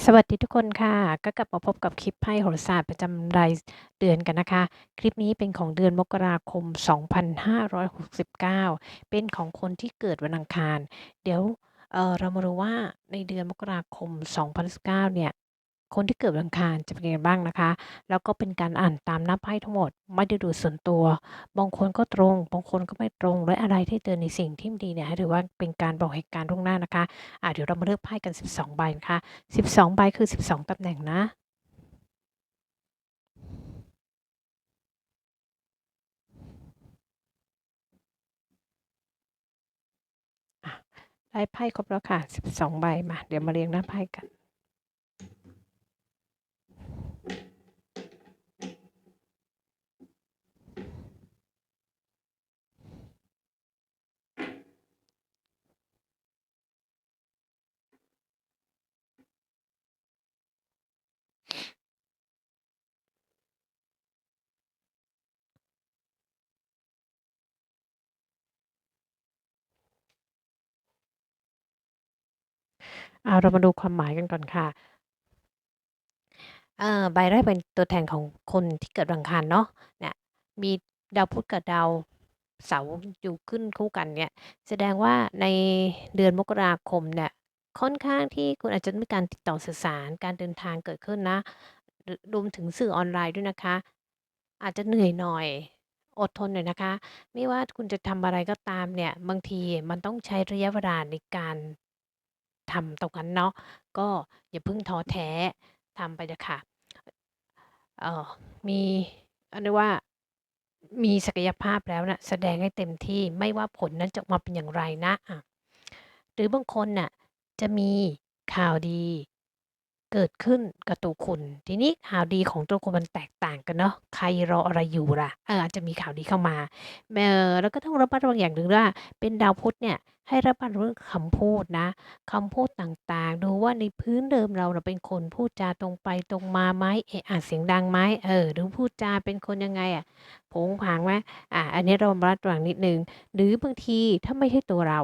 สวัสดีทุกคนค่ะ ก็กลับมาพบกับคลิปไพ่โหราศาสตร์ประจำรายเดือนกันนะคะ คลิปนี้เป็นของเดือนมกราคม 2569 เป็นของคนที่เกิดวันอังคาร เดี๋ยวเเรามาดูว่าในเดือนมกราคม 2019 เนี่ย คนที่เกิดวันอังคารจะเป็นยังไงบ้างนะคะ แล้วก็เป็นการอ่านตามนับไพ่ทั้งหมด ไม่ได้ดูส่วนตัว บางคนก็ตรง บางคนก็ไม่ตรง และอะไรที่เตือนในสิ่งที่ดีเนี่ยห้ถือว่าเป็นการบอกเหตุการณ์ล่วงหน้านะคะอะเดี๋ยวเรามาเลือกไพ่กัน 12 ใบนะคะ 12 ใบคือ 12ตำแหน่งนะได้ไพ่ครบแล้วค่ะ 12 ใบมา เดี๋ยวมาเรียงหน้าไพ่กันเอาเรามาดูความหมายกันก่อนค่ะ เอ่อใบแรกเป็นตัวแทนของคนที่เกิดวันอังคารเนาะเนี่ยมีดาวพุธกับดาวเสาร์อยู่ขึ้นคู่กันเนี่ย แสดงว่าในเดือนมกราคมเนี่ยค่อนข้างที่คุณอาจจะมีการติดต่อสื่อสารการเดินทางเกิดขึ้นนะรวมถึงสื่อออนไลน์ด้วยนะคะ อาจจะเหนื่อยหน่อย อดทนหน่อยนะคะ ไม่ว่าคุณจะทำอะไรก็ตามเนี่ย บางทีมันต้องใช้ระยะเวลาในการ ทำตรงนั้นเนาะก็อย่าเพิ่งท้อแท้ทำไปเถอะค่ะเอ่อมีอันนี้ว่ามีศักยภาพแล้วนะแสดงให้เต็มที่ไม่ว่าผลนั้นจะมาเป็นอย่างไรนะะหรือบางคนน่ะจะมีข่าวดี เกิดขึ้นกับตัวคุณ ทีนี้ข่าวดีของตัวคุณมันแตกต่างกันเนาะใครรออะไรอยู่ล่ะเอออาจจะมีข่าวดีเข้ามาเออแล้วก็ต้องระมัดระวังอย่างหนึ่งว่าเป็นดาวพุธเนี่ยให้ระมัดระวังคำพูดนะคำพูดต่างๆ ดูว่าในพื้นเดิมเราเราเป็นคนพูดจาตรงไปตรงมาไหมเอะอะเสียงดังไหมเออหรือพูดจาเป็นคนยังไงอะผงผางไหมอ่าอันนี้เราระมัดระวังนิดนึง หรือบางทีถ้าไม่ใช่ตัวเรา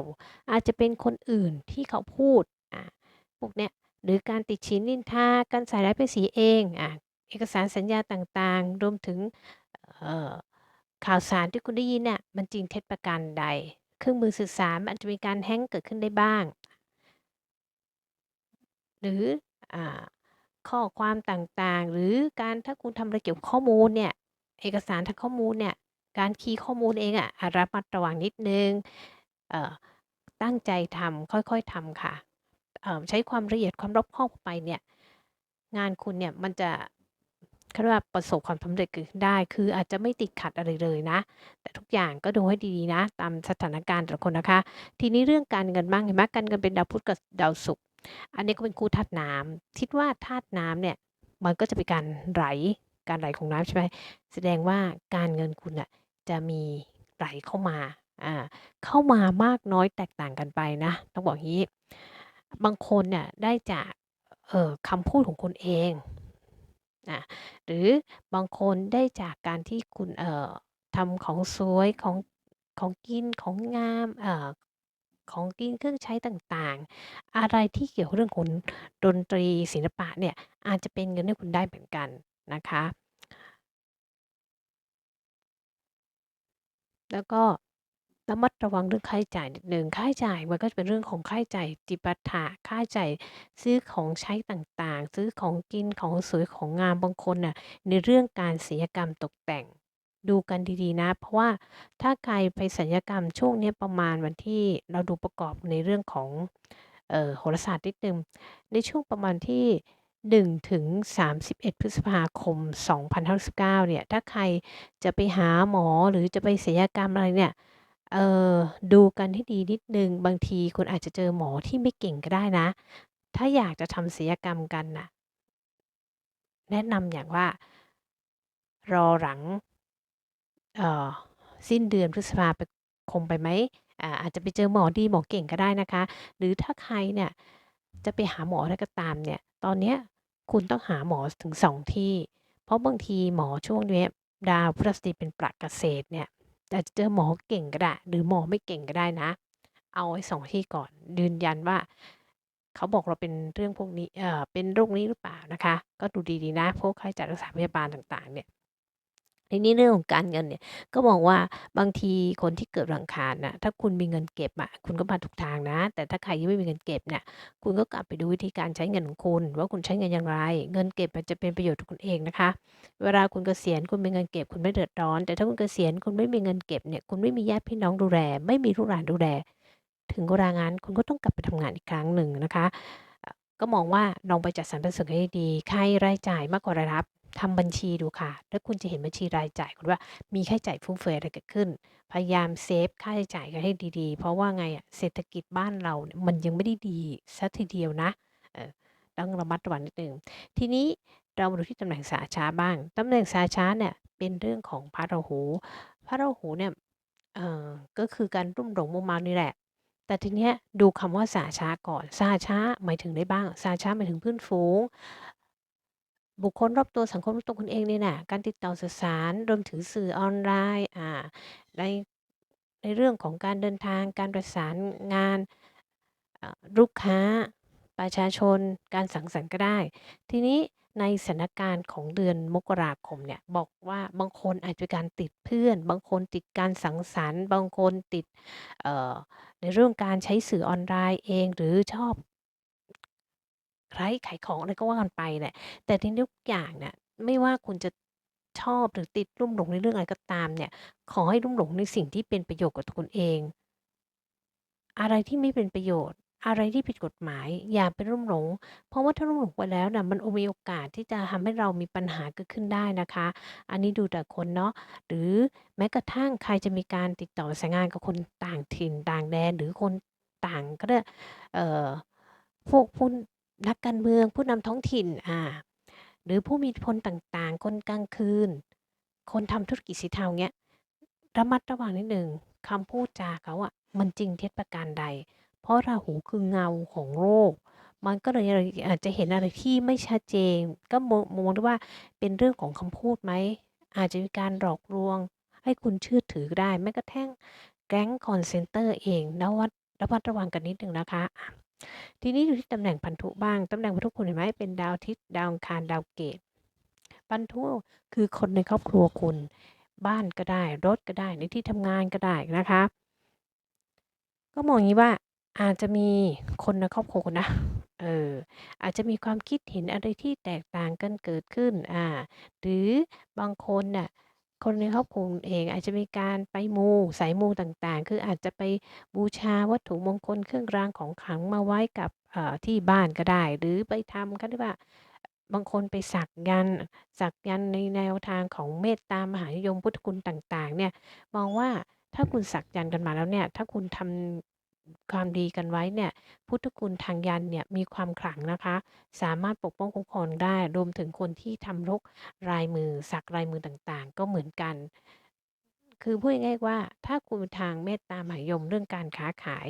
อาจจะเป็นคนอื่นที่เขาพูดอ่าพวกเนี้ย หรือการติดชินนินทาการใส่ร้ายป้ายสีเองอะเอกสารสัญญาต่างๆ รวมถึงข่าวสารที่คุณได้ยินเนี่ยมันจริงเท็จประการใด เครื่องมือสื่อสารมันจะมีการแฮงเกิดขึ้นได้บ้าง หรืออข้อความต่างๆ หรือการถ้าคุณทำอะไรเกี่ยวกับข้อมูลเนี่ยเอกสารทางข้อมูลเนี่ยการคีย์ข้อมูลเองอะ่ะระมัดระวังนิดนึงตั้งใจทำค่อยๆทำค่ะ ใช้ความละเอียดความรอบคอบไปเนี่ยงานคุณเนี่ยมันจะเขาเรียกว่าประสบความสำเร็จเกิดขึ้นได้ คืออาจจะไม่ติดขัดอะไรเลยนะ แต่ทุกอย่างก็ดูให้ดีๆนะ ตามสถานการณ์แต่ละคนนะคะ ทีนี้เรื่องการเงินบ้างเห็นไหมการเงินเป็นดาวพุธกับดาวศุกร์อันนี้ก็เป็นคู่ธาตุน้ำคิดว่าธาตุน้ำเนี่ยมันก็จะเป็นการไหลการไหลของน้ำใช่ไหมแสดงว่าการเงินคุณอะจะมีไหลเข้ามาอ่าเข้ามามากน้อยแตกต่างกันไปนะต้องบอกอย่างนี้ บางคนเนี่ยได้จากออคำพูดของคุณเองนะหรือบางคนได้จากการที่คุณเอ่อทำของสวยของของกินของงามเอ่อของกินเครื่องใช้ต่างๆ อะไรที่เกี่ยวเรื่องของดนตรีศิลปะเนี่ยอาจจะเป็นเงินให้คุณได้เหมือนกันนะคะ แล้วก็ ระมัดระวังเรื่องค่าใช้จ่ายนิดนึงค่าใช้จ่ายมันก็จะเป็นเรื่องของค่าใช้จ่ายจิปาถะ ค่าใช้จ่ายซื้อของใช้ต่าง ๆ ซื้อของกิน ของสวย ของงาม บางคนน่ะ ในเรื่องการศิลปกรรมตกแต่ง ดูกันดี ๆ นะ เพราะว่าถ้าใครไปศัลยกรรมช่วงนี้ประมาณวันที่ เราดูประกอบในเรื่องของ เอ่อ โหราศาสตร์นิดนึงในช่วงประมาณที่1ถึง31 พฤษภาคม2019เนี่ย ถ้าใครจะไปหาหมอ หรือจะไปศัลยกรรมอะไรเนี่ย เอ่อ ดูกันให้ดีนิดนึงบางทีคุณอาจจะเจอหมอที่ไม่เก่งก็ได้นะ ถ้าอยากจะทำศัลยกรรมกันนะแนะนำอย่างว่า รอหลัง เอ่อ สิ้นเดือนพฤษภาไป คมไปไหม อ่า อาจจะไปเจอหมอดี หมอเก่งก็ได้นะคะ หรือถ้าใครเนี่ยจะไปหาหมออะไรก็ตามเนี่ย ตอนเนี้ยคุณต้องหาหมอถึงสองที่ เพราะบางทีหมอช่วงนี้ดาวพฤหัสบดีเป็นปรักเกษตรเนี่ย อาจจะเจอหมอเก่งก็ได้ หรือหมอไม่เก่งก็ได้นะ เอาไว้สองที่ก่อนยืนยันว่า เขาบอกเราเป็นเรื่องพวกนี้เอ่อเป็นโรคนี้หรือเปล่านะคะ ก็ดูดีๆนะพวกค่าใช้จ่ายรักษาพยาบาลต่างๆ เนี่ย ทีนี้เรื่องของการเงินเนี่ยก็มองว่าบางทีคนที่เกิดวันอังคารนะถ้าคุณมีเงินเก็บอะคุณก็มาถูกทางนะ แต่ถ้าใครยังไม่มีเงินเก็บเนี่ยคุณก็กลับไปดูวิธีการใช้เงินของคุณ ว่าคุณใช้เงินอย่างไร เงินเก็บมันจะเป็นประโยชน์ต่อคุณเองนะคะ เวลาคุณเกษียณคุณมีเงินเก็บคุณไม่เดือดร้อน แต่ถ้าคุณเกษียณคุณไม่มีเงินเก็บเนี่ยคุณไม่มีญาติพี่น้องดูแลไม่มีลูกหลานดูแลถึงเวลางานคุณก็ต้องกลับไปทำงานอีกครั้งหนึ่งนะคะ ก็มองว่าลองไปจัดสรรปันส่วนให้ดีใครรายจ่ายมากกว่ารายรับ ทำบัญชีดูค่ะ แล้วคุณจะเห็นบัญชีรายจ่ายคุณว่ามีค่าใช้จ่ายฟุ่มเฟือยอะไรเกิดขึ้น พยายามเซฟค่าใช้จ่ายกันให้ดีๆ เพราะว่าไงอะเศรษฐกิจบ้านเราเนี่ยมันยังไม่ได้ดีสียทีเดียวนะเออต้องระมัดระวังนิดนึง ทีนี้เรามาดูที่ตำแหน่งสาช้าบ้าง ตำแหน่งสาช้าเนี่ยเป็นเรื่องของพระราหู พระราหูเนี่ยเอ่อก็คือการรุ่มหลงมัวเมานี่แหละแต่ทีเนี้ยดูคำว่าสาช้าก่อน สาช้าหมายถึงอะไรบ้าง สาช้าหมายถึงเพื่อนฝูง บุคคลรอบตัวสังคมรอบตัวคุณเองเนี่ยนะการติดต่อสื่อสารรวมถึงสื่อออนไลน์อ่าในในเรื่องของการเดินทาง การประสานงานอ่อลูกค้า ประชาชน การสังสรรค์ก็ได้ ทีนี้ในสถานการณ์ของเดือนมกราคมเนี่ยบอกว่าบางคนอาจจะมีการติดเพื่อน บางคนติดการสังสรรค์ บางคนติดเอ่อในเรื่องการใช้สื่อออนไลน์เอง หรือชอบ ไลฟ์ขายของอะไรก็ว่ากันไปแหละ แต่ในทุกอย่างเนี่ย ไม่ว่าคุณจะชอบหรือติดลุ่มหลงในเรื่องอะไรก็ตามเนี่ย ขอให้ลุ่มหลงในสิ่งที่เป็นประโยชน์กับตัวคุณเอง อะไรที่ไม่เป็นประโยชน์ อะไรที่ผิดกฎหมาย อย่าไปลุ่มหลง เพราะว่าถ้าลุ่มหลงไปแล้วน่ะ มันมีโอกาสที่จะทำให้เรามีปัญหาเกิดขึ้นได้นะคะ อันนี้ดูแต่คนเนาะ หรือแม้กระทั่งใครจะมีการติดต่อประสานงานกับคนต่างถิ่นต่างแดน หรือคนต่างเขาเรียกเอ่อ พวกผู้ นักการเมืองผู้นำท้องถิ่นอ่าหรือผู้มีอิทธิพลต่างๆ คนกลางคืน คนทำธุรกิจสีเทาเงี้ยระมัดระวังนิดหนึ่งคำพูดจาเขาอะมันจริงเท็จประการใด เพราะราหูคือเงาของโลกมันก็เลยอาจจะเห็นอะไรที่ไม่ชัดเจน ก็มองมองได้ว่าเป็นเรื่องของคำพูดไหม อาจจะมีการหลอกลวง ให้คุณเชื่อถือได้แม้กระทั่งแก๊งคอลเซนเตอร์เองระวัดระมัดระวังกันนิดหนึ่งนะคะ ทีนี้ดูที่ตำแหน่งพันธุบ้าง ตำแหน่งพันธุคุณเห็นไหมเป็นดาวอาทิตดาวอังคารดาวเกตพันธุคือคนในครอบครัวคุณ บ้านก็ได้ รถก็ได้ ในที่ทำงานก็ได้นะคะ ก็มองอย่างงี้ว่าอาจจะมีคนในครอบครัวนะ เออ อาจจะมีความคิดเห็นอะไรที่แตกต่างกันเกิดขึ้น อ่า หรือบางคนน่ะ คนในครอบครัวคุณเองอาจจะมีการไปมู สายมูต่าง ๆ คืออาจจะไปบูชาวัตถุมงคลเครื่องรางของขลังมาไว้กับ เอ่อ ที่บ้านก็ได้ หรือไปทำ เขาเรียกว่า บางคนไปสักยันต์ สักยันต์ในแนวทางของเมตตามหานิยม พุทธคุณต่าง ๆ เนี่ย มองว่าถ้าคุณสักยันต์กันมาแล้วเนี่ย ถ้าคุณทำ ความดีกันไว้เนี่ยพุทธคุณทางยันเนี่ยมีความขลังนะคะ สามารถปกป้องคุ้มครองได้รวมถึงคนที่ทำรกลายมือสักลายมือต่างๆ ก็เหมือนกัน คือพูดง่ายๆว่าถ้าคุณทางเมตตามหายมเรื่องการค้าขาย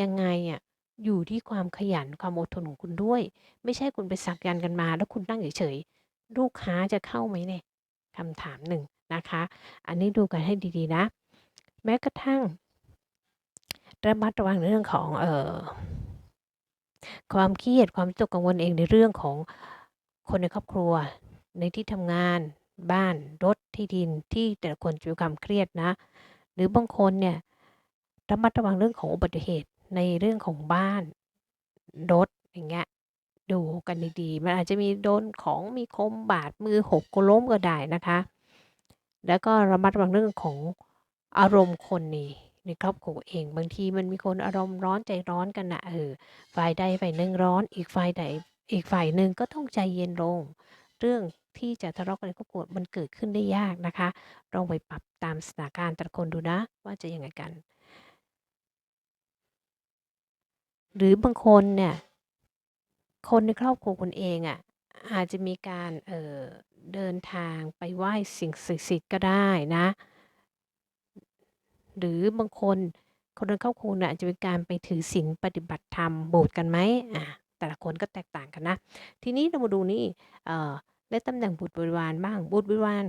ยังไงอะอยู่ที่ความขยันความอดทนของคุณด้วย ไม่ใช่คุณไปสักยันต์กันมา แล้วคุณนั่งเฉยๆลูกค้าจะเข้าไหมเนี่ยคำถามหนึ่งนะคะ อันนี้ดูกันให้ดีๆนะ แม้กระทั่ง ระมัดระวังในเรื่องของเอ่อความเครียดความตกกังวลเองในเรื่องของคนในครอบครัว ในที่ทำงานบ้านรถที่ดินที่แต่ละคนจะมีความเครียดนะ หรือบางคนเนี่ยระมัดระวังเรื่องของอุบัติเหตุในเรื่องของบ้านรถอย่างเงี้ยดูกันดีๆ มันอาจจะมีโดนของมีคมบาดมือหกล้มก็ได้นะคะ แล้วก็ระมัดระวังเรื่องของอารมณ์คนใน ในครอบครัวเอง บางทีมันมีคนอารมณ์ร้อนใจร้อนกันนะเออฝ่ายใดฝ่ายหนึ่งร้อน อีกฝ่ายใดอีกฝ่ายหนึ่งก็ต้องใจเย็นลง เรื่องที่จะทะเลาะกันในครอบครัวมันเกิดขึ้นได้ยากนะคะลองไปปรับตามสถานการณ์แต่ละคนดูนะ ว่าจะยังไงกัน หรือบางคนเนี่ยคนในครอบครัวคุณเองอะอาจจะมีการเออเดินทางไปไหว้สิ่งศักดิ์สิทธิ์ก็ได้นะ หรือบางคนคนในครอบครัวคุณน่ะอาจจะมีการไปถือศีลปฏิบัติธรรมโบสถ์กันไหมอ่าแต่ละคนก็แตกต่างกันนะ ทีนี้เรามาดูนี่เอ่อในตำแหน่งบุตรบริวารบ้างบุตรบริวาร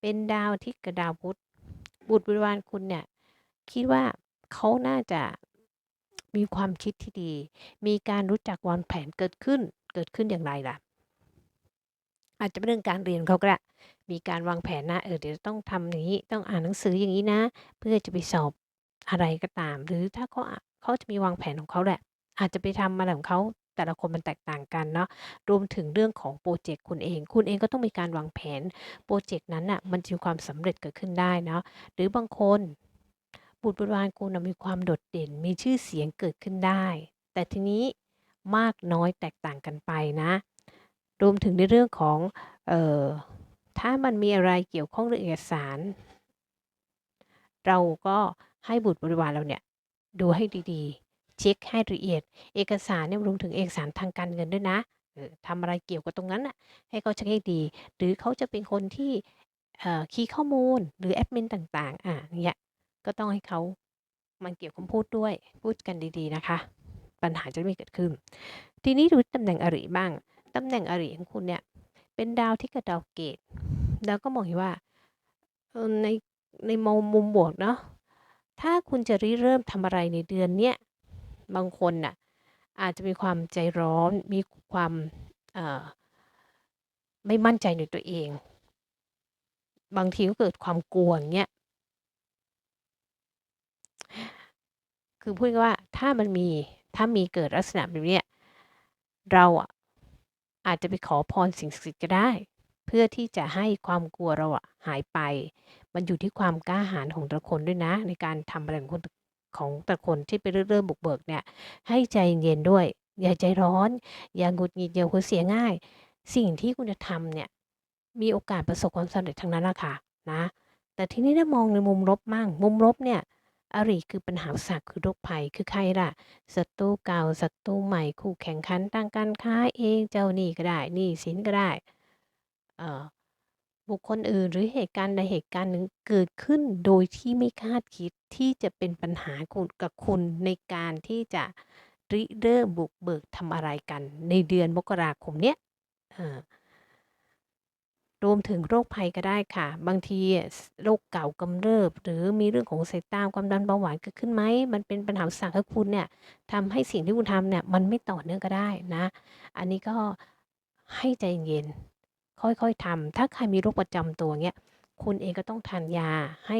เป็นดาวทิตย์กับดาวพุธบุตรบริวารคุณเนี่ยคิดว่าเขาน่าจะมีความคิดที่ดี มีการรู้จักวางแผนเกิดขึ้นเกิดขึ้นอย่างไรล่ะ อาจจะเป็นเรื่องการเรียนเขาก็ได้ มีการวางแผนนะเออเดี๋ยวต้องทำอย่างนี้ ต้องอ่านหนังสืออย่างนี้นะ เพื่อจะไปสอบอะไรก็ตาม หรือถ้าเขาอะเขาจะมีวางแผนของเขาแหละ อาจจะไปทำอะไรของเขาแต่ละคนมันแตกต่างกันเนาะรวมถึงเรื่องของพรเจกต์คุณเอง คุณเองก็ต้องมีการวางแผนพรเจกต์นั้นน่ะมันจะมีความสำเร็จเกิดขึ้นได้เนาะหรือบางคน บุตรบริวารคุณน่ะมีความโดดเด่นมีชื่อเสียงเกิดขึ้นได้ แต่ทีนี้มากน้อยแตกต่างกันไปนะ รวมถึงในเรื่องของเอ่อ ถ้ามันมีอะไรเกี่ยวข้องเรื่องเอกสาร เราก็ให้บุตรบริวารเราเนี่ยดูให้ดีๆ เช็กให้ละเอียด เอกสารเนี่ยรวมถึงเอกสารทางการเงินด้วยนะเออทำอะไรเกี่ยวกับตรงนั้นน่ะให้เขาเช็กให้ดี หรือเขาจะเป็นคนที่คีย์ข้อมูลหรือแอดมินต่างๆ อ่าอย่างเงี้ยก็ต้องให้เขามันเกี่ยวคำพูดด้วย พูดกันดีๆนะคะ ปัญหาจะไม่เกิดขึ้น ทีนี้ดูตำแหน่งอริบ้าง ตำแหน่งอริของคุณเนี่ย เป็นดาวที่เกิดดาวเกตแล้วก็มองเห็นว่าในในมุมมุมบวกเนาะถ้าคุณจะริเริ่มทำอะไรในเดือนเนี้ยบางคนน่ะอาจจะมีความใจร้อนมีความไม่มั่นใจในตัวเอง บางทีก็เกิดความกลัวอย่างเงี้ยคือพูดว่าถ้ามันมีถ้ามีเกิดลักษณะแบบนี้เราอะ อาจจะไปขอพรสิ่งศักดิ์สิทธิ์ก็ได้ เพื่อที่จะให้ความกลัวเราอะหายไป มันอยู่ที่ความกล้าหาญของแต่ละคนด้วยนะ ในการทำอะไรของคนของแต่ละคนที่ไปริเริ่มบุกเบิกเนี่ย ให้ใจเย็นด้วย อย่าใจร้อน อย่าหงุดหงิดอย่าหัวเสียง่าย สิ่งที่คุณจะทำเนี่ย มีโอกาสประสบความสำเร็จทั้งนั้นละค่ะนะ แต่ทีนี้ถ้ามองในมุมลบมั่งมุมลบเนี่ย อริคือปัญหาสรรคคือโรคภัยคือใครล่ะศัตรูเก่าศัตรูใหม่คู่แข่งขันทางการค้าเองเจ้าหนี้ก็ได้หนี้สินก็ได้บุคคลอื่นหรือเหตุการณ์ใดเหตุการณ์หนึ่งเกิดขึ้นโดยที่ไม่คาดคิดที่จะเป็นปัญหาคุณกับคุณในการที่จะริเริ่มบุกเบิกทำอะไรกันในเดือนมกราคมเนี้ย รวมถึงโรคภัยก็ได้ค่ะ บางทีโรคเก่ากำเริบ หรือมีเรื่องของสายตาความดันเบาหวานเกิดขึ้นไหม มันเป็นปัญหาอุปสรรคให้คุณเนี่ยทำให้สิ่งที่คุณทำเนี่ยมันไม่ต่อเนื่องก็ได้นะ อันนี้ก็ให้ใจเย็นค่อยๆทำ ถ้าใครมีโรคประจำตัวเงี้ยคุณเองก็ต้องทานยาให้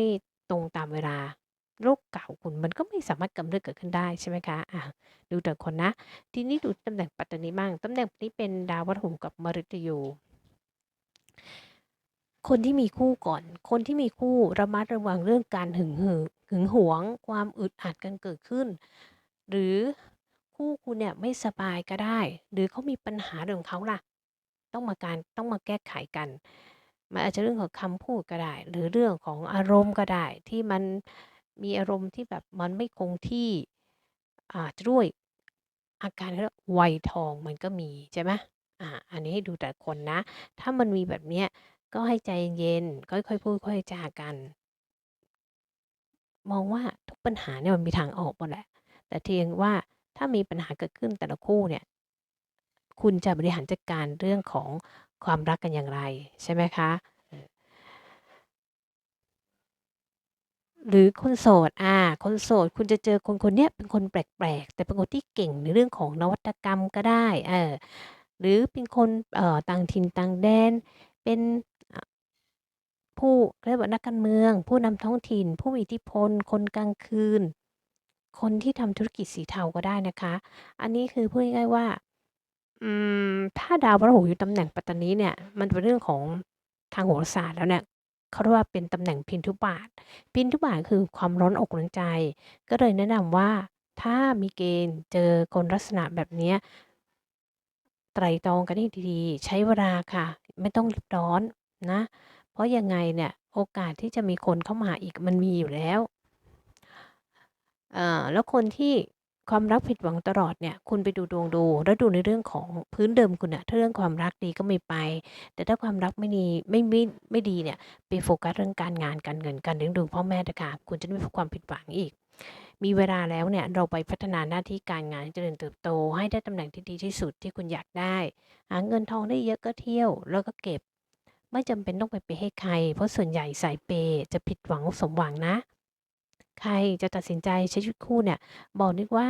ตรงตามเวลา โรคเก่าคุณมันก็ไม่สามารถกำเริบเกิดขึ้นได้ใช่ไหมคะอ่าดูแต่คนนะ ทีนี้ดูตำแหน่งปัตตนิบ้างตำแหน่งนี้เป็นดาวพฤหัสกับมฤตยู คนที่มีคู่ก่อน คนที่มีคู่ระมัดระวังเรื่องการหึงหือหึงหวง ความอึดอัดกันเกิดขึ้น หรือคู่คุณเนี่ยไม่สบายก็ได้ หรือเขามีปัญหาเรื่องของเขาล่ะ ต้องมาการต้องมาแก้ไขกัน มันอาจจะเรื่องของคำพูดก็ได้ หรือเรื่องของอารมณ์ก็ได้ ที่มันมีอารมณ์ที่แบบมันไม่คงที่อ่าด้วยอาการเขาเรียกวัยทองมันก็มีใช่ไหมอ่าอันนี้ให้ดูแต่คนนะ ถ้ามันมีแบบเนี้ย ก็ให้ใจเย็นๆค่อย ๆ พูด ค่อยๆจากัน มองว่าทุกปัญหาเนี่ยมันมีทางออกหมดแหละ แต่เพียงว่าถ้ามีปัญหาเกิดขึ้นแต่ละคู่เนี่ย คุณจะบริหารจัดการเรื่องของความรักกันอย่างไร ใช่ไหมคะ หรือคนโสด อ่า คนโสด คุณจะเจอคนคนเนี้ยเป็นคนแปลก ๆ แต่เป็นคนที่เก่งในเรื่องของนวัตกรรมก็ได้ เออ หรือเป็นคน เอ่อ ต่างถิ่นต่างแดน เป็น ผู้เรียกว่านักการเมือง ผู้นำท้องถิ่น ผู้มีอิทธิพล คนกลางคืน คนที่ทำธุรกิจสีเทาก็ได้นะคะ อันนี้คือพูดง่ายๆว่า อืม ถ้าดาวพฤหัสอยู่ตำแหน่งปัตตนิเนี่ย มันเป็นเรื่องของทางโหราศาสตร์แล้วเนี่ยเขาเรียกว่าเป็นตำแหน่งพินทุบาตพินทุบาตคือความร้อนอกร้อนใจ ก็เลยแนะนำว่าถ้ามีเกณฑ์เจอคนลักษณะแบบเนี้ยไตรตรองกันให้ดีๆ ใช้เวลาค่ะ ไม่ต้องรีบร้อนนะ เพราะยังไงเนี่ยโอกาสที่จะมีคนเข้ามาอีกมันมีอยู่แล้ว แล้วคนที่ความรักผิดหวังตลอดเนี่ย คุณไปดูดวงดู แล้วดูในเรื่องของพื้นเดิมคุณน่ะถ้าเรื่องความรักดีก็ไมีไป แต่ถ้าความรักไม่ดีไม่ไม่ไม่ดีเนี่ยไปโฟกัสเรื่องการงานการเงินการเลี้ยงดูพ่อแม่เถอะค่ะคุณจะไม่พบความผิดหวังอีก มีเวลาแล้วเนี่ยเราไปพัฒนาหน้าที่การงานเจริญเติบโต ให้ได้ตำแหน่งที่ดีที่สุดที่คุณอยากได้ หาเงินทองได้เยอะก็เที่ยว แล้วก็เก็บ ไม่จำเป็นต้องไปเปให้ใคร เพราะส่วนใหญ่สายเปย์จะผิดหวังสมหวังนะ ใครจะตัดสินใจใช้ชีวิตคู่เนี่ย บอกนึกว่า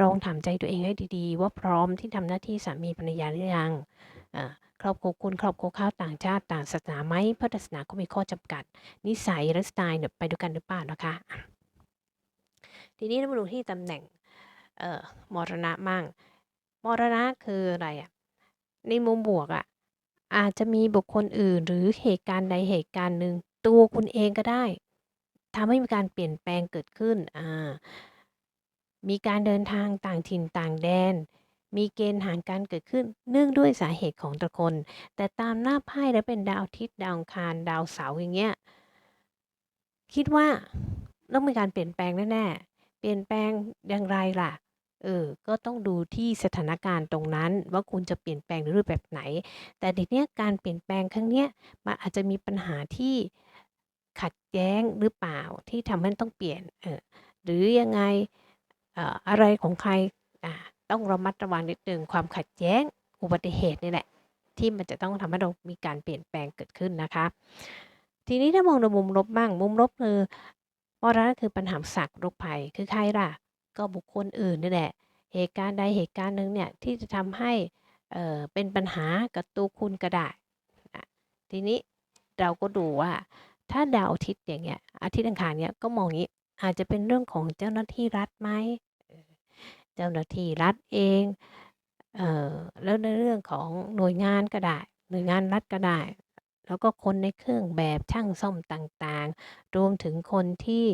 ลองถามใจตัวเองให้ดีๆ ว่าพร้อมที่ทำหน้าที่สามีภรรยาหรือยังครอบครัวคุณครอบครัวเขาวต่างชาติต่างศาสนาไหมเพราะศาสนาก็มีข้อจำกัด นิสัยและสไตล์เนี่ยไปด้วยกันหรือเปล่านะคะอะทีนี้เรามาดูที่ตำแหน่งมรณะมั่งมรณะคืออะไรอะในมุมบวกอะ อาจจะมีบุคคลอื่น หรือเหตุการณ์ใดเหตุการณ์หนึ่ง ตัวคุณเองก็ได้ ทำให้มีการเปลี่ยนแปลงเกิดขึ้น อ่า มีการเดินทางต่างถิ่นต่างแดน มีเกณฑ์ห่างกันเกิดขึ้น เนื่องด้วยสาเหตุของแต่ละคน แต่ตามหน้าไพ่แล้วเป็นดาวอาทิตย์ดาวอังคาร ดาวเสาร์อย่างเงี้ย คิดว่าต้องมีการเปลี่ยนแปลงแน่ๆ เปลี่ยนแปลงอย่างไรล่ะ เออ ก็ต้องดูที่สถานการณ์ตรงนั้นว่าคุณจะเปลี่ยนแปลงในรูปแบบไหน แต่ทีเนี้ยการเปลี่ยนแปลงครั้งเนี้ยมันอาจจะมีปัญหาที่ขัดแย้งหรือเปล่าที่ทำให้ต้องเปลี่ยน เออ หรือยังไง เอ่อ อะไรของใคร อ่า ต้องระมัดระวังนิดนึงความขัดแย้ง อุบัติเหตุนี่แหละ ที่มันจะต้องทำให้เรามีการเปลี่ยนแปลงเกิดขึ้นนะคะ ทีนี้ถ้ามองในมุมลบบ้าง มุมลบคือมรณะคือปัญหาศักโรคภัยคือใครล่ะ ก็บุคคลอื่นนี่แหละ เหตุการณ์ใดเหตุการณ์หนึ่งเนี่ยที่จะทำให้เอ่อเป็นปัญหากับตัวคุณก็ได้ทีนี้เราก็ดูว่า ถ้าดาวอาทิตย์อย่างเงี้ยอาทิตย์อังคารเนี้ยก็มองอย่างนี้อาจจะเป็นเรื่องของเจ้าหน้าที่รัฐไหมเออเจ้าหน้าที่รัฐเองเอ่อแล้วในเรื่องของหน่วยงานก็ได้ หน่วยงานรัฐก็ได้ แล้วก็คนในเครื่องแบบช่างซ่อมต่างๆ รวมถึงคนที่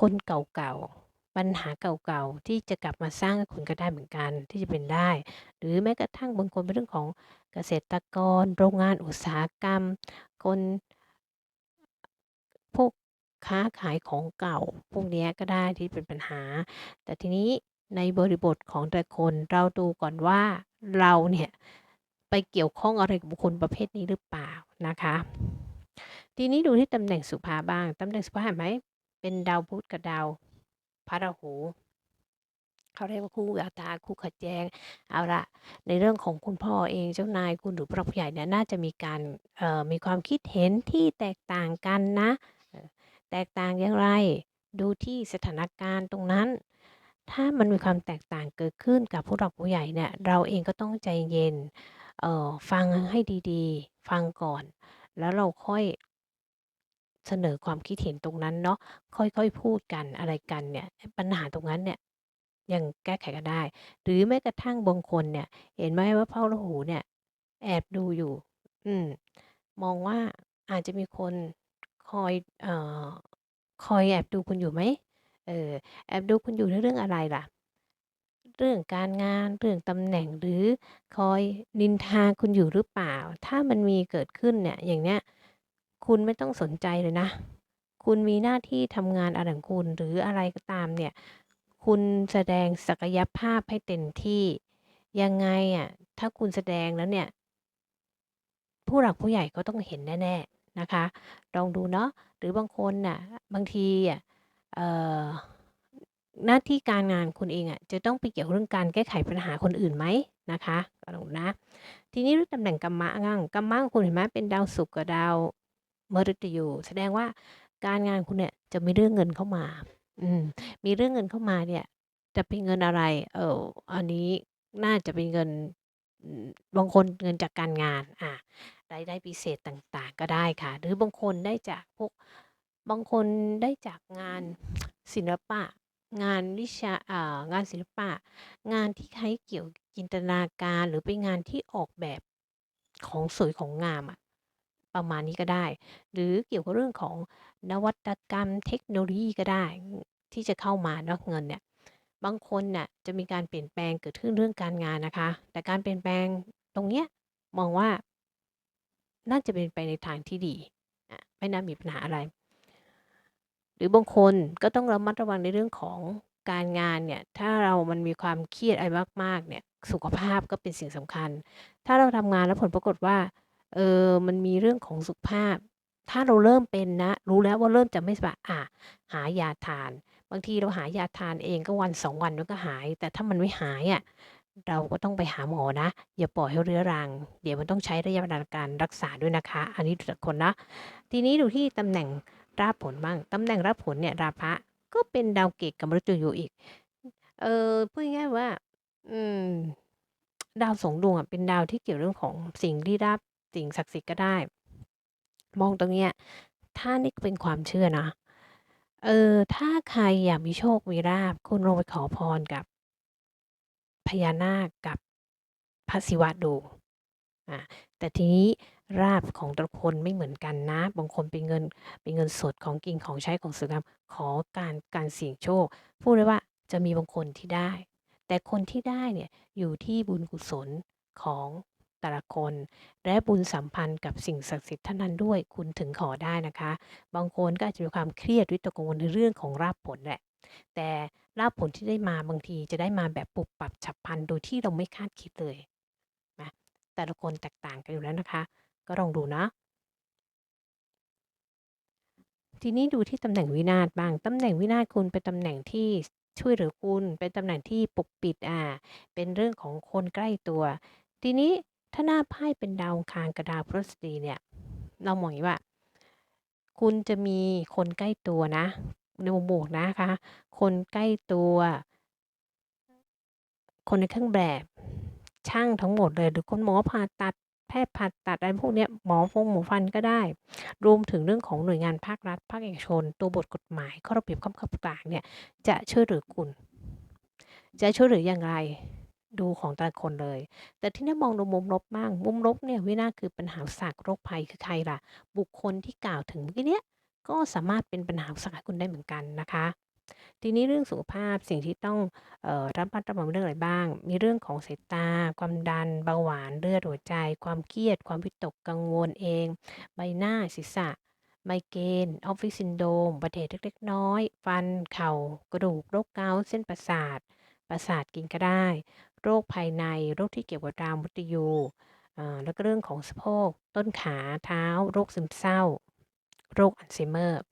คนเก่าๆ ปัญหาเก่าๆที่จะกลับมาสร้างให้คุณก็ได้เหมือนกันที่จะเป็นได้ หรือแม้กระทั่งบางคนเป็นเรื่องของเกษตรกร โรงงานอุตสาหกรรม คนพวกค้าขายของเก่า พวกนี้ก็ได้ที่เป็นปัญหา แต่ทีนี้ในบริบทของแต่คนเราดูก่อนว่าเราเนี่ยไปเกี่ยวข้องอะไรกับบุคคลประเภทนี้หรือเปล่านะคะ ทีนี้ดูที่ตำแหน่งสุภาบ้างตำแหน่งสุภาเห็นไหมเป็นดาวพุธกับดาว พระราหูเขาเรียกว่าคู่อัตาคู่ขัดแย้งเอาละในเรื่องของคุณพ่อเองเจ้านายคุณหรือผู้ผู้ใหญ่เนี่ยน่าจะมีการมีความคิดเห็นที่แตกต่างกันนะ แตกต่างอย่างไรดูที่สถานการณ์ตรงนั้น ถ้ามันมีความแตกต่างเกิดขึ้นกับผู้หลักผู้ใหญ่เนี่ยเราเองก็ต้องใจเย็นฟังให้ดีๆ ฟังก่อน แล้วเราค่อย เสนอความคิดเห็นตรงนั้นเนาะ ค่อย ๆ พูดกัน อะไรกันเนี่ยปัญหาตรงนั้นเนี่ย ยังแก้ไขกันได้ หรือแม้กระทั่งบางคนเนี่ย เห็นไหมว่าพระราหูเนี่ย แอบดูอยู่ อืม มองว่าอาจจะมีคนคอย เอ่อ คอยแอบดูคุณอยู่ไหม เออ แอบดูคุณอยู่ในเรื่องอะไรล่ะ เรื่องการงาน เรื่องตำแหน่ง หรือคอยนินทาคุณอยู่หรือเปล่า ถ้ามันมีเกิดขึ้นเนี่ย อย่างเนี้ย คุณไม่ต้องสนใจเลยนะ คุณมีหน้าที่ทำงานอะไรของคุณหรืออะไรก็ตามเนี่ย คุณแสดงศักยภาพให้เต็มที่ ยังไงอะถ้าคุณแสดงแล้วเนี่ย ผู้หลักผู้ใหญ่ก็ต้องเห็นแน่ ๆนะคะ ลองดูเนาะ หรือบางคนน่ะ บางทีอะเอ่อหน้าที่การงานคุณเองอะจะต้องไปเกี่ยวเรื่องการแก้ไขปัญหาคนอื่นไหมนะคะลองดูนะ ทีนี้เรื่องตำแหน่งกัมมะบ้างกัมมะของคุณเห็นไหมเป็นดาวศุกร์กับดาว มฤตยูแสดงว่าการงานคุณเนี่ยจะมีเรื่องเงินเข้ามา อืม มีเรื่องเงินเข้ามาเนี่ย จะเป็นเงินอะไร เอออันนี้น่าจะเป็นเงินอืมบางคนเงินจากการงาน อ่ารายได้พิเศษต่างๆ ก็ได้ค่ะ หรือบางคนได้จากพวกบางคนได้จากงาน ศิลปะ งานวิชาเอ่างานศิลปะ งานที่ใช้เกี่ยวจินตนาการหรือเป็นงานที่ออกแบบของสวยของงามอะ ประมาณนี้ก็ได้ หรือเกี่ยวกับเรื่องของนวัตกรรมเทคโนโลยีก็ได้ ที่จะเข้ามาเนาะเงินเนี่ยบางคนน่ะจะมีการเปลี่ยนแปลงเกิดขึ้นเรื่องการงานนะคะ แต่การเปลี่ยนแปลงตรงเนี้ยมองว่า น่าจะเป็นไปในทางที่ดีอ่าไม่น่ามีปัญหาอะไร หรือบางคนก็ต้องระมัดระวังในเรื่องของการงานเนี่ย ถ้าเรามันมีความเครียดอะไรมากๆเนี่ย สุขภาพก็เป็นสิ่งสำคัญ ถ้าเราทำงานแล้วผลปรากฏว่า เออมันมีเรื่องของสุขภาพ ถ้าเราเริ่มเป็นนะ รู้แล้วว่าเริ่มจะไม่สบายอ่าหายาทาน บางทีเราหายาทานเองก็วัน2วันมันก็หาย แต่ถ้ามันไม่หายอะเราก็ต้องไปหาหมอนะ อย่าปล่อยให้เรื้อรัง เดี๋ยวมันต้องใช้ระยะเวลาการรักษาด้วยนะคะ อันนี้ดูแต่คนนะ ทีนี้ดูที่ตำแหน่งราบผลบ้างตำแหน่งราบผลเนี่ยราพะก็เป็นดาวเกตกับมฤตยูอีก เออพูดง่ายๆว่า อืม ดาวสองดวงอะเป็นดาวที่เกี่ยวเรื่องของสิ่งลี้ลับ สิ่งศักดิ์สิทธิ์ก็ได้ มองตรงเนี้ย ถ้านี่เป็นความเชื่อนะ เออ ถ้าใครอยากมีโชคมีลาภคุณลองไปขอพรกับพญานาคกับพระศิวะดูอ่าแต่ทีนี้ลาภของแต่ละคนไม่เหมือนกันนะ บางคนเป็นเงินเป็นเงินสดของกินของใช้ของสวยงามขอการการเสี่ยงโชค พูดเลยว่าจะมีบางคนที่ได้ แต่คนที่ได้เนี่ยอยู่ที่บุญกุศลของ แต่ละคนและบุญสัมพันธ์กับสิ่งศักดิ์สิทธิ์ท่านนั้นด้วย คุณถึงขอได้นะคะ บางคนก็อาจจะมีความเครียดวิตกกังวลในเรื่องของลาภผลแหละ แต่ลาภผลที่ได้มาบางทีจะได้มาแบบปุบปับฉับพลันโดยที่เราไม่คาดคิดเลยนะแต่ละคนแตกต่างกันอยู่แล้วนะคะ ก็ลองดูนะทีนี้ดูที่ตำแหน่งวินาศบ้างตำแหน่งวินาศคุณเป็นตำแหน่งที่ช่วยเหลือคุณ เป็นตำแหน่งที่ปกปิดอ่า เป็นเรื่องของคนใกล้ตัว ทีนี้ ถ้าหน้าไพ่เป็นดาวคารกับดาวพฤหัสบดีเนี่ย เรามองว่า คุณจะมีคนใกล้ตัวนะในมุมบวกนะคะ คนใกล้ตัว คนในเครื่องแบบช่างทั้งหมดเลย หรือคนหมอผ่าตัดแพทย์ผ่าตัดอะไรพวกเนี้ยหมอฟงหมอฟันก็ได้ รวมถึงเรื่องของหน่วยงานภาครัฐ ภาคเอกชน ตัวบทกฎหมายข้อระเบียบข้อบังคับต่างๆเนี่ย จะช่วยเหลือคุณ จะช่วยเหลืออย่างไร ดูของแต่ละคนเลย แต่ที่นี่มองดูมุมลบบ้าง มุมลบเนี่ยวินาศคือปัญหาอุปสรรคโรคภัยคือใครล่ะ บุคคลที่กล่าวถึงเมื่อกี้เนี้ยก็สามารถเป็นปัญหาอุปสรรคให้คุณได้เหมือนกันนะคะ ทีนี้เรื่องสุขภาพสิ่งที่ต้องเอ่อระมัดระวังเรื่องอะไรบ้าง มีเรื่องของสายตา ความดัน เบาหวานเลือดหัวใจ ความเครียด ความวิตกกังวลเอง ใบหน้าศีรษะ ไมเกรนออฟฟิศซินโดรมอุบัติเหตุเล็กๆน้อยๆฟัน เข่า กระดูก โรคเกาต์เส้นประสาท ประสาทกินก็ได้ โรคภายใน โรคที่เกี่ยวกับดาวมฤตยูแล้วก็เรื่องของสะโพก ต้นขาเท้า โรคซึมเศร้า โรคอัลไซเมอร์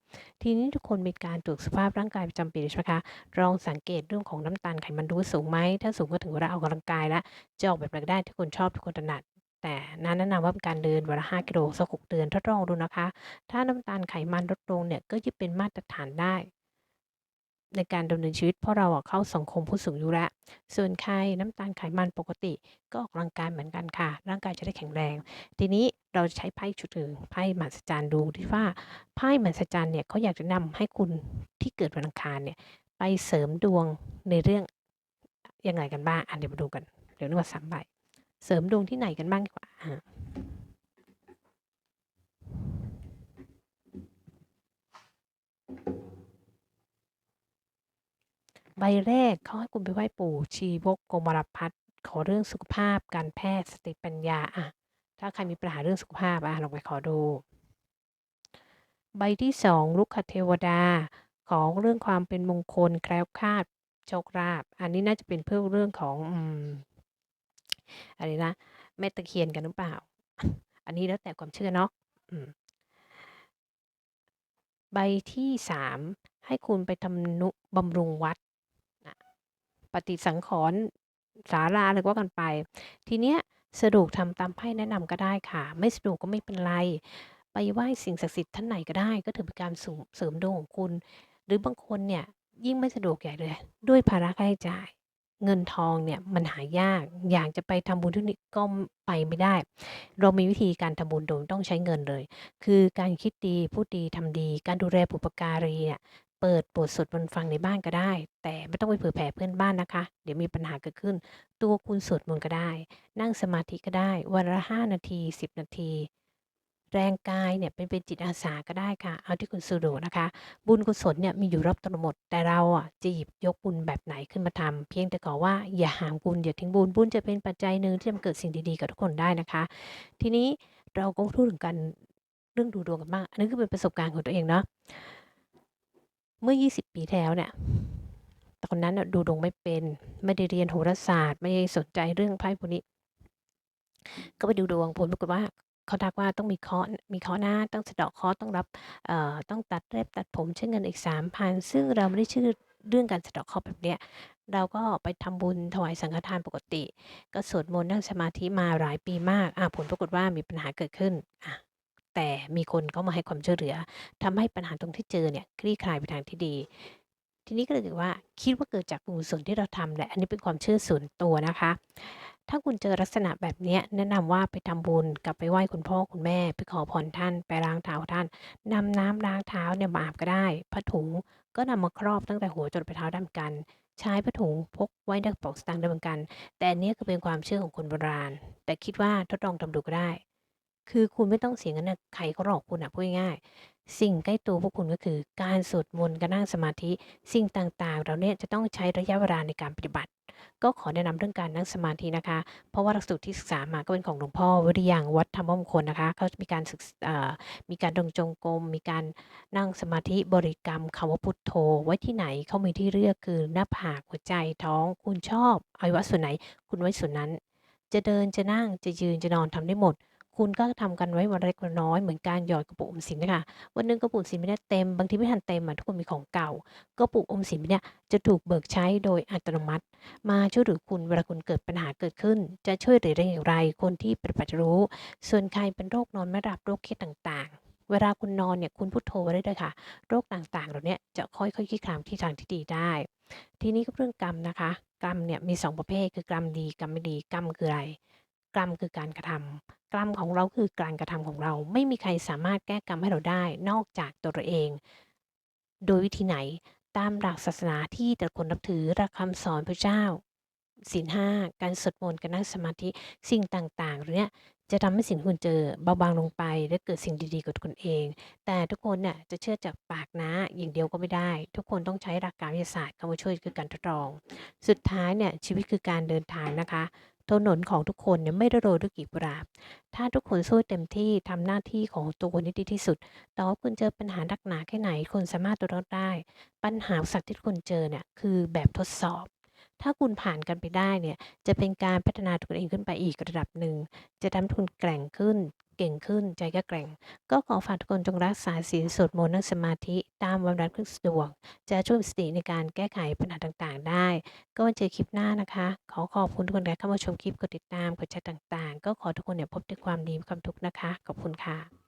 ทีนี้ทุกคนมีการตรวจสุขภาพร่างกายประจำปีใช่ไหมคะลองสังเกตเรื่องของน้ำตาลไขมันดูสูงไหม ถ้าสูงก็ถึงเวลาออกกำลังกายแล้วจะออกแบบไหนได้ที่คุณชอบที่คุณถนัดแต่น้าแนะนำว่าการเดินวันละ5กิโลสัก6เดือนทดลองดูนะคะ ถ้าน้ำตาลไขมันลดลงเนี่ยก็ยึดเป็นมาตรฐานได้ ในการดำเนินชีวิตเพราะเราอะเข้าสังคมผู้สูงอายุแล้วส่วนใครน้ำตาลไขมันปกติ ก็ออกกำลังกายเหมือนกันค่ะ ร่างกายจะได้แข็งแรง ทีนี้เราจะใช้ไพ่ชุดอื่นไพ่มหัศจรรย์ดูที่ว่าไพ่มหัศจรรย์เนี่ยเขาอยากจะนำให้คุณที่เกิดวันอังคารเนี่ยไปเสริมดวงในเรื่องยังไงกันบ้างอะเดี๋ยวมาดูกันเดี๋ยวนึกว่าสามใบเสริมดวงที่ไหนกันบ้างดีกว่า ใบแรกเขาให้คุณไปไหว้ปู่ชีวกโกมารพัฒน์ขอเรื่องสุขภาพการแพทย์สติปัญญาอะถ้าใครมีปัญหาเรื่องสุขภาพอะลองไปขอดู ใบที่สองลุกขเทวดาของเรื่องความเป็นมงคลแคล้วคลาดโชคลาภอันนี้น่าจะเป็นเพื่อเรื่องของอืมอะไรนะแม่ตะเคียนกันหรือเปล่า อันนี้แล้วแต่ความเชื่อเนาะใบที่สามให้คุณไปทำนุบำรุงวัด ปฏิสังขรณ์ศาลาอะไรก็กันไป ทีเนี้ยสะดวกทำตามไพ่แนะนำก็ได้ค่ะ ไม่สะดวกก็ไม่เป็นไร ไปไหว้สิ่งศักดิ์สิทธิ์ท่านไหนก็ได้ ก็ถือเป็นการเสริมเสริมดวงของคุณ หรือบางคนเนี่ยยิ่งไม่สะดวกใหญ่เลย ด้วยภาระค่าใช้จ่าย เงินทองเนี่ยมันหายาก อยากจะไปทำบุญที่นี่ก็ไปไม่ได้ เรามีวิธีการทำบุญโดยต้องใช้เงินเลย คือการคิดดีพูดดีทำดี การดูแลบุปการีเนี่ย เปิดบทสวดมนต์ฟังในบ้านก็ได้ แต่ไม่ต้องไปเผยแผ่เพื่อนบ้านนะคะ เดี๋ยวมีปัญหาเกิดขึ้น ตัวคุณสวดมนต์ก็ได้ นั่งสมาธิก็ได้ วันละห้านาทีสิบนาที แรงกายเนี่ยเป็นเป็นจิตอาสาก็ได้ค่ะ เอาที่คุณสะดวกนะคะ บุญกุศลเนี่ยมีอยู่รอบตัวหมด แต่เราอะจะหยิบยกบุญแบบไหนขึ้นมาทำเพียงแต่ขอว่าอย่าห่างบุญอย่าทิ้งบุญบุญจะเป็นปัจจัยหนึ่งที่ทำเกิดสิ่งดีๆกับทุกคนได้นะคะ ทีนี้เราก็พูดถึงกันเรื่องดูดวงกันบ้าง อันนี้คือเป็นประสบการณ์ของตัวเองเนาะ เมื่อ 20 ปีที่แล้วเนี่ยตอนนั้นดูดวงไม่เป็น ไม่ได้เรียนโหราศาสตร์ไม่ได้สนใจเรื่องไพ่พวกนี้ ก็ไปดูดวงผลปรากฏว่าเขาทักว่าต้องมีเคาะมีเคาะหน้าต้องสะเดาะเคาะต้องรับเอ่อต้องตัดเล็บตัดผมใช้เงินอีก3,000ซึ่งเราไม่ได้ชื่อเรื่องการสะเดาะเคาะแบบเนี้ยเราก็ไปทำบุญถวายสังฆทานปกติ ก็สวดมนต์นั่งสมาธิมาหลายปีมากอะผลปรากฏว่ามีปัญหาเกิดขึ้นอะ แต่มีคนเข้ามาให้ความช่วยเหลือทำให้ปัญหาตรงที่เจอเนี่ยคลี่คลายไปทางที่ดี ทีนี้ก็เลยถือว่าคิดว่าเกิดจากบุญกุศลที่เราทำแหละ อันนี้เป็นความเชื่อส่วนตัวนะคะ ถ้าคุณเจอลักษณะแบบเนี้ยแนะนำว่าไปทำบุญกลับไปไหว้คุณพ่อคุณแม่ ไปขอพรท่าน ไปล้างเท้าท่านนำน้ำล้างเท้าเนี่ยมาอาบก็ได้ผ้าถุงก็นำมาครอบตั้งแต่หัวจรดปเท้าด้เหมือนกันใช้ผ้าถุงพกไว้ในกระเป๋าสตางค์ได้เหมือนกัน แต่อันเนี้ยคือเป็นความเชื่อของคนโบราณ แต่คิดว่าทดลองทำดูก็ได้ คือคุณไม่ต้องเสียเงินนะใครเขาหลอกคุณน่ะพูดง่ายๆสิ่งใกล้ตัวพวกคุณก็คือ การสวดมนต์การนั่งสมาธิสิ่งต่างๆเหล่าเนี้ยจะต้องใช้ระยะเวลาในการปฏิบัติ ก็ขอแนะนำเรื่องการนั่งสมาธินะคะ เพราะว่าหลักสูตรที่ศึกษามาก็เป็นของหลวงพ่อวิริยังวัดธรรมมงคลนะคะเขาจะมีการศึกมีการดินจงกรมมีการนั่งสมาธิบริกรรมคำว่าพุทโธ ไว้ที่ไหนเขามีที่เลือกคือหน้าผากหัวใจท้อง คุณชอบอวัยวะส่วนไหน คุณไว้ส่วนนั้น จะเดินจะนั่งจะยืนจะนอนทำได้หมด คุณก็ทำกันไว้วันเล็กวันน้อยเหมือนการหยอดกระปุกอมสินนะคะวันนึงกระปุกอมสินไม่ได้เต็มบางทีไม่ทันเต็มอะทุกคนมีของเก่ากระปุกอมสินเนี่ยจะถูกเบิกใช้โดยอัตโนมัติ มาช่วยเหลือคุณเวลาคุณเกิดปัญหาเกิดขึ้น จะช่วยเหลือได้อย่างไร คนที่ปฏิบัติรู้ ส่วนใครเป็นโรคนอนไม่หลับโรคเครียดต่างๆเวลาคุณนอนเนี่ยคุณพุทโธไว้ได้เลยค่ะ โรคต่างๆ เหล่าเนี้ยจะค่อยๆคลี่คลายที่ทางที่ดีได้ ทีนี้ก็เรื่องกรรมนะคะ กรรมเนี่ยมี 2 ประเภทคือกรรมดีกรรมไม่ดีกรรมคืออะไร กรรมคือการกระทำกรรมของเราคือการกระทำของเรา ไม่มีใครสามารถแก้กรรมให้เราได้ นอกจากตัวเราเอง โดยวิธีไหนตามหลักศาสนาที่แต่คนนับถือหลักคำสอนพระเจ้าศีล5การสวดมนต์การนั่งสมาธิสิ่งต่างๆเหล่าเนี้ยจะทำให้สิ่งคุณเจอเบาบางลงไป และเกิดสิ่งดีๆกับคุณเอง แต่ทุกคนเนี่ยจะเชื่อจากปากนะอย่างเดียวก็ไม่ได้ ทุกคนต้องใช้หลักการวิทยาศาสตร์เข้ามาช่วยคือการทดลอง สุดท้ายเนี่ยชีวิตคือการเดินทางนะคะ ถนนของทุกคนเนี่ยไม่ได้โรยด้วยกีบกราบ ถ้าทุกคนสู้เต็มที่ทำหน้าที่ของตัวคนให้ดีที่สุด ต่อให้คุณเจอปัญหาหนักหนาแค่ไหนคุณสามารถตัวรอดได้ ปัญหาสักที่คุณเจอเนี่ยคือแบบทดสอบ ถ้าคุณผ่านกันไปได้เนี่ย จะเป็นการพัฒนาตัวเองขึ้นไปอีกระดับหนึ่ง จะทำให้คุณแกร่งขึ้น เก่งขึ้น ใจก็แกร่ง ก็ขอฝากทุกคนจงรักษาศีลสวดมนต์นั่งสมาธิ ตามวามรัดสะดวกจะช่วยสติในการแก้ไขปัญหาต่างๆ ได้ ก็เจอคลิปหน้านะคะ ขอขอบคุณทุกคนที่เข้ามาชมคลิป กดติดตาม กดแชร์ต่างๆ ก็ขอทุกคนเนี่ยพบแต่ความดีความสุขนะคะ ขอบคุณค่ะ